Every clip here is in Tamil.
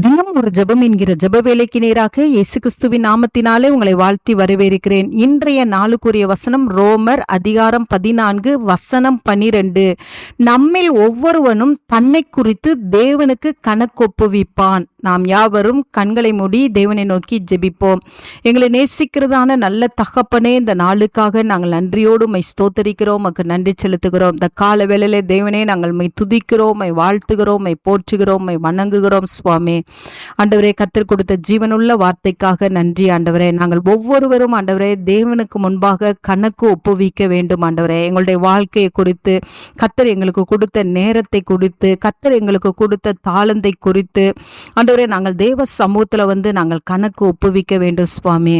தினம் ஒரு ஜெபம் என்கிற ஜப வேலைக்கு நேராக இயேசு கிறிஸ்துவின் நாமத்தினாலே உங்களை வாழ்த்தி வரவேற்கிறேன். இன்றைய நாளுக்குரிய வசனம் ரோமர் அதிகாரம் பதினான்கு வசனம் பனிரெண்டு. நம்மில் ஒவ்வொருவனும் தன்னை குறித்து தேவனுக்கு கணக்கொப்புவிப்பான் நாம் யாவரும் கண்களை மூடி தேவனை நோக்கி ஜெபிப்போம். எங்களை நேசிக்கிறதான நல்ல தகப்பனே இந்த நாளுக்காக நாங்கள் நன்றியோடு மை ஸ்தோத்தரிக்கிறோம். மக்கு நன்றி செலுத்துகிறோம். இந்த கால வேளையிலே தேவனே நாங்கள் மை துதிக்கிறோம் மை வாழ்த்துகிறோம் மை போற்றுகிறோம் மை வணங்குகிறோம் சுவாமி. ஆண்டவரே கத்தர் கொடுத்த ஜீவனுள்ள வார்த்தைக்காக நன்றி ஆண்டவரே. நாங்கள் ஒவ்வொருவரும் ஆண்டவரே தேவனுக்கு முன்பாக கணக்கு ஒப்புவிக்க வேண்டும் ஆண்டவரே. எங்களுடைய வாழ்க்கையை குறித்து கத்தர் எங்களுக்கு கொடுத்த நேரத்தை குறித்து கத்தர் எங்களுக்கு கொடுத்த தாளந்தை குறித்து ஆண்டவரே நாங்கள் தேவ சமூகத்தில் வந்து நாங்கள் கணக்கு ஒப்புவிக்க வேண்டும் சுவாமி.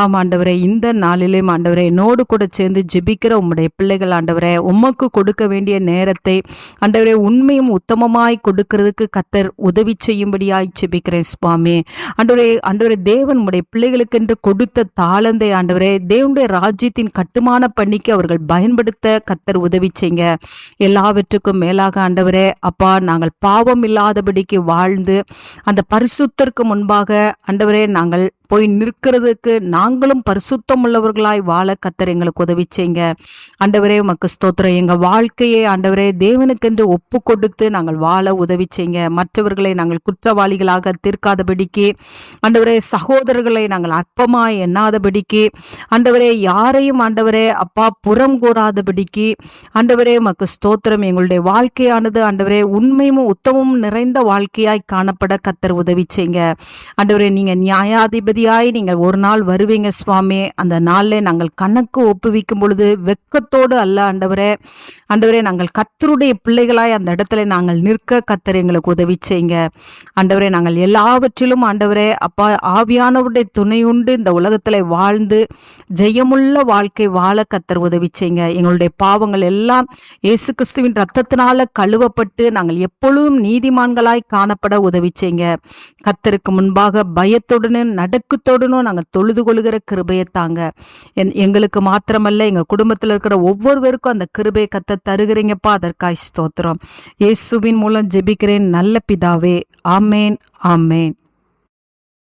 ஆம் ஆண்டவரே இந்த நாளிலே ஆண்டவரே என்னோடு கூட சேர்ந்து ஜெபிக்கிற உம்முடைய பிள்ளைகள் ஆண்டவரே உமக்கு கொடுக்க வேண்டிய நேரத்தை ஆண்டவரே உண்மையும் உத்தமமாய் கொடுக்கிறதுக்கு கத்தர் உதவி செய்யும்படியாய் செபிக்கிறேன் சுவாமி. ஆண்டவரே ஆண்டவரே தேவன் உம்முடைய பிள்ளைகளுக்கென்று கொடுத்த தாளந்தை ஆண்டவரே தேவனுடைய ராஜ்யத்தின் கட்டுமான பணிக்கு அவர்கள் பயன்படுத்த கத்தர் உதவி செய்யுங்க. எல்லாவற்றுக்கும் மேலாக ஆண்டவரே அப்பா நாங்கள் பாவம் இல்லாதபடிக்கு வாழ்ந்து அந்த பரிசுத்தருக்கு முன்பாக ஆண்டவரே நாங்கள் போய் நிற்கிறதுக்கு நாங்களும் பரிசுத்தம் உள்ளவர்களாய் வாழ கத்தர் எங்களுக்கு உதவி செய்யுங்க ஆண்டவரே உமக்கு ஸ்தோத்திரம். எங்க வாழ்க்கையை ஆண்டவரே தேவனுக்கென்று ஒப்பு கொடுத்து நாங்கள் வாழ உதவி செய்யுங்க மற்றவர்களை நாங்கள் குற்றவாளிகளாக தீர்க்காதபடிக்கு ஆண்டவரே சகோதரர்களை நாங்கள் அற்பமாய் எண்ணாதபடிக்கு ஆண்டவரே யாரையும் ஆண்டவரே அப்பா புறம் கூறாதபடிக்கு ஆண்டவரே உமக்கு ஸ்தோத்திரம். எங்களுடைய வாழ்க்கையானது ஆண்டவரே உண்மையும் உத்தமும் நிறைந்த வாழ்க்கையாய் காணப்பட கத்தர் உதவி செய்யுங்க ஆண்டவரே நீங்க நிம்மதியாய் நீங்கள் ஒரு நாள் வருவீங்க சுவாமி. அந்த நாளில் நாங்கள் கணக்கு ஒப்புவிக்கும் பொழுது வெக்கத்தோடு அல்ல ஆண்டவரே. ஆண்டவரே நாங்கள் கத்தருடைய பிள்ளைகளாய் அந்த இடத்துல நாங்கள் நிற்க கத்தர் எங்களுக்கு உதவி செய்யுங்க. ஆண்டவரே நாங்கள் எல்லாவற்றிலும் ஆண்டவரே அப்பா ஆவியானவருடைய துணையுண்டு இந்த உலகத்தில் வாழ்ந்து ஜெயமுள்ள வாழ்க்கை வாழ கத்தர் உதவி செய்யுங்க. எங்களுடைய பாவங்கள் எல்லாம் இயேசு கிறிஸ்துவின் ரத்தத்தினால கழுவப்பட்டு நாங்கள் எப்பொழுதும் நீதிமான்களாய் காணப்பட உதவி செய்யுங்க. கத்தருக்கு முன்பாக பயத்துடனும் நடுக்கத்தோடனும் நாங்கள் தொழுது கொள்கிற கிருபையை தாங்க. என்- எங்களுக்கு மாத்திரமல்ல எங்கள் குடும்பத்தில் இருக்கிற ஒவ்வொருவருக்கும் அந்த கிருபையை கத்த தருகிறீங்கப்பா. அதற்காய் ஸ்தோத்திரம். இயேசுவின் மூலம் ஜெபிக்கிறேன். நல்ல பிதாவே. ஆமேன் ஆமேன்.